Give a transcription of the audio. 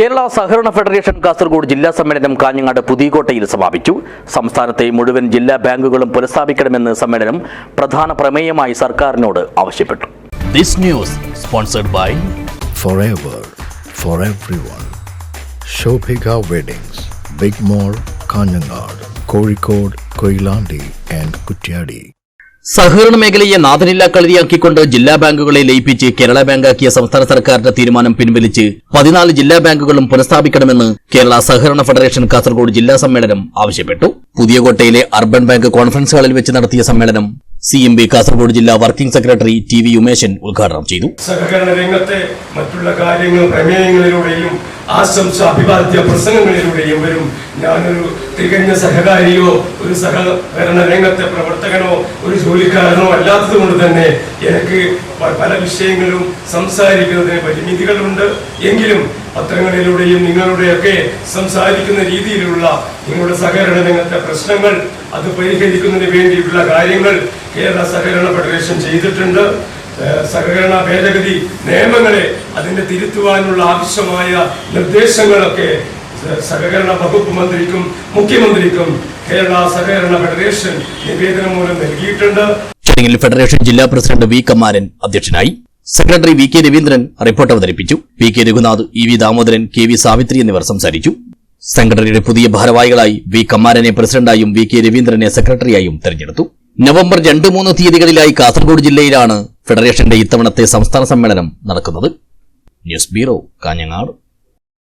കേരള സഹകരണ ഫെഡറേഷൻ കാസർഗോഡ് ജില്ലാ സമ്മേളനം കാഞ്ഞങ്ങാട് പുതിയകോട്ടയിൽ സമാപിച്ചു സംസ്ഥാനത്തെ മുഴുവൻ ജില്ലാ ബാങ്കുകളും പുനഃസ്ഥാപിക്കണമെന്ന് സമ്മേളനം പ്രധാന പ്രമേയമായി സർക്കാരിനോട് ആവശ്യപ്പെട്ടു This news sponsored by forever for everyone. Shobhika Weddings, Big mall Kanhangad Kozhikode Koilandi and Kutyadi. സഹകരണ മേഖലയെ നാഥനില്ലാ ജില്ലാ ബാങ്കുകളെ ലയിപ്പിച്ച് കേരള ബാങ്കാക്കിയ സംസ്ഥാന സർക്കാരിന്റെ തീരുമാനം പിൻവലിച്ച് പതിനാല് ജില്ലാ ബാങ്കുകളും പുനഃസ്ഥാപിക്കണമെന്ന് കേരള സഹകരണ ഫെഡറേഷൻ കാസർഗോഡ് ജില്ലാ സമ്മേളനം ആവശ്യപ്പെട്ടു. പുതിയകോട്ടയിലെ അർബൻ ബാങ്ക് കോൺഫറൻസ് ഹാളിൽ വെച്ച് നടത്തിയ സമ്മേളനം സി എം ബി കാസർഗോഡ് ജില്ലാ working secretary T V Umeshan ഉദ്ഘാടനം ചെയ്തു. സഹകരണ രംഗത്തെ മറ്റുള്ള കാര്യങ്ങൾ പ്രമേയങ്ങളിലൂടെയും ആശംസ അഭിവാദ്യ പ്രസംഗങ്ങളിലൂടെയും വരും. ഞാനൊരു തികഞ്ഞ സഹകാരിയോ ഒരു സഹകരണ രംഗത്തെ പ്രവർത്തകനോ ഒരു ജോലിക്കാരനോ അല്ലാത്തത് കൊണ്ട് തന്നെ എനിക്ക് പല വിഷയങ്ങളും സംസാരിക്കുന്നതിന് പരിമിതികളുണ്ട്. എങ്കിലും പത്രങ്ങളിലൂടെയും നിങ്ങളുടെയൊക്കെ സംസാരിക്കുന്ന രീതിയിലുള്ള നിങ്ങളുടെ സഹകരണ രംഗത്തെ പ്രശ്നങ്ങൾ അത് പരിഹരിക്കുന്നതിന് വേണ്ടിയിട്ടുള്ള കാര്യങ്ങൾ കേരള സഹകരണ ഫെഡറേഷൻ ചെയ്തിട്ടുണ്ട്. സഹകരണ ഭേദഗതി നിയമങ്ങളെ അതിന്റെ തിരുത്തുവാനുള്ള ആവശ്യമായ നിർദ്ദേശങ്ങളൊക്കെ സഹകരണ വകുപ്പ് മന്ത്രിക്കും മുഖ്യമന്ത്രിക്കും കേരള സഹകരണ ഫെഡറേഷൻ നിവേദനം മൂലം നൽകിയിട്ടുണ്ട്. ചടങ്ങിൽ ഫെഡറേഷൻ ജില്ലാ പ്രസിഡന്റ് വി കമാരൻ അധ്യക്ഷനായി secretary V K Raveendran report അവതരിപ്പിച്ചു. P K Raghunath E V Damodaran K V Savithri എന്നിവർ സംസാരിച്ചു. സംഘടനയുടെ പുതിയ ഭാരവാഹികളായി വി കമാരനെ പ്രസിഡന്റായും വി കെ രവീന്ദ്രനെ സെക്രട്ടറിയായും തെരഞ്ഞെടുത്തു. നവംബർ രണ്ട് മൂന്ന് തീയതികളിലായി കാസർഗോഡ് ജില്ലയിലാണ് ഫെഡറേഷന്റെ ഇത്തവണത്തെ സംസ്ഥാന സമ്മേളനം നടക്കുന്നത് ന്യൂസ് ബ്യൂറോ കാഞ്ഞങ്ങാട്.